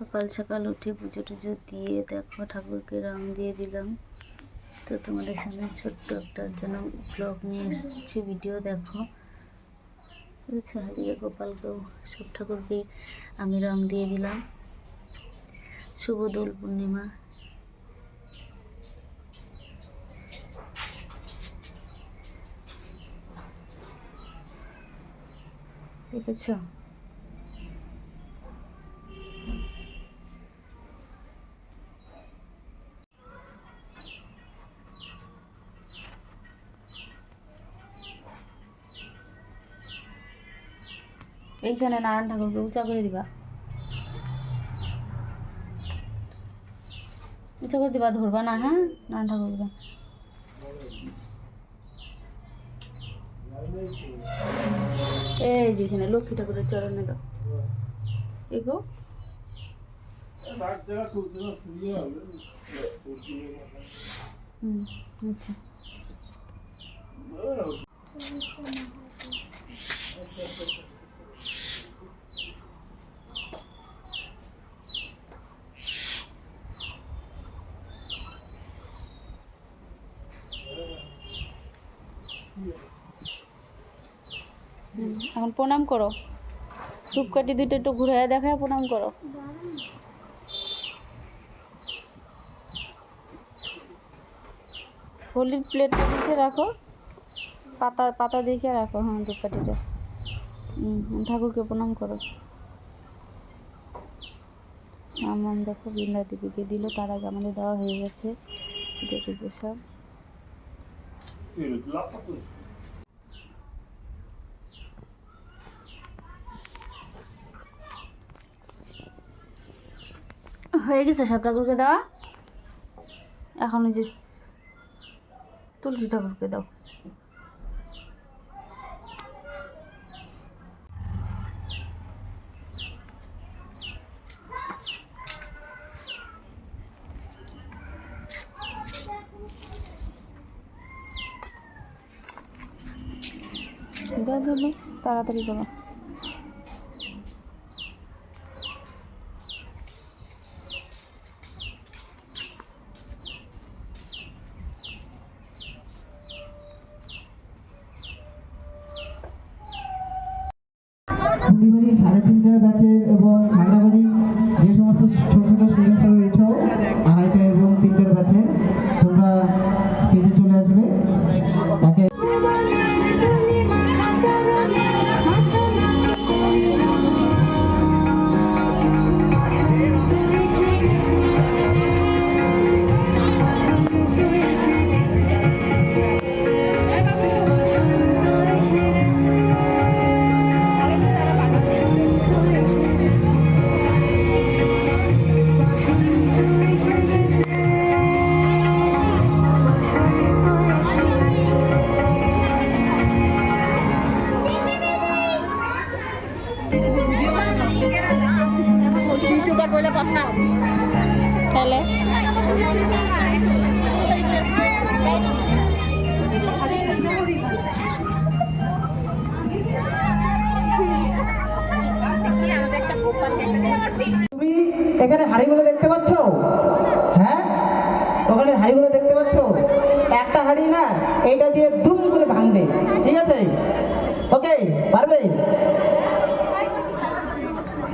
সকাল সকাল উঠে পুজো টুজো দিয়ে দেখো ঠাকুরকে রং দিয়ে দিলাম। তো তোমাদের সামনে ছোট্ট একটার জন্য ব্লগ নিয়ে এসেছি ভিডিও দেখো। বুঝেছ এদিকে গোপালকেও, সব ঠাকুরকেই আমি রং দিয়ে দিলাম। শুভ দোল পূর্ণিমা। দেখেছ? এইখানে নারায়ণ ঠাকুরকে, উঁচা করে দিবা। উঁচা করে দিবা, ধরবা না হ্যাঁ? নারায়ণ ঠাকুরকে। এই যেখানে লক্ষ্মী ঠাকুরের চরণে দাও। এগো হুম আচ্ছা। এখন প্রণাম করো। ধূপকাঠি দুটো একটু ঘুরে দেখায় প্রণাম করো। হোলির প্লেটটা নিচে রাখো। পাতা পাতা দেখে রাখো হ্যাঁ ধূপকাঠিটা। ঠাকুরকে প্রণাম করো। আমার দেখো বৃন্দা দেবীকে দিল, তার আগে আমাদের দেওয়া হয়ে গেছে। দেখেছে সব হয়ে গেছে সব ঠাকুরকে দেওয়া? এখন ওই যে তুলসী ঠাকুরকে দাও। তাড়াতাড়ি করো। ফুলিবাড়ি সাড়ে তিনটার ব্যাচের এবং খাগড়াবাড়ি যে সমস্ত ছোট ছোট স্টুডেন্টস রয়েছে, আড়াইটা এবং তিনটার ব্যাচে তোমরা স্টেজে চলে তুমি এখানে হাড়িগুলো দেখতে পাচ্ছ? হ্যাঁ? ওখানে হাড়িগুলো দেখতে পাচ্ছ? একটা হাড়ি না এইটা দিয়ে ধুম করে ভাঙবে। ঠিক আছে? ওকে, পারবে?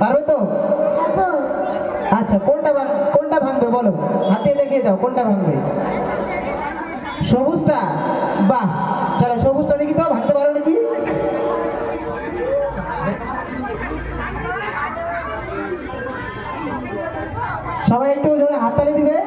পারবে তো? আচ্ছা কোনটা কোনটা ভাঙবে বলো? হাতে দেখিয়ে দাও, কোনটা ভাঙবে? সবুজটা? বাহ, চলো সবুজটা দেখি তো, ভাঙতে পারো নাকি? সবাই একটু জোরে হাততালি দিবে।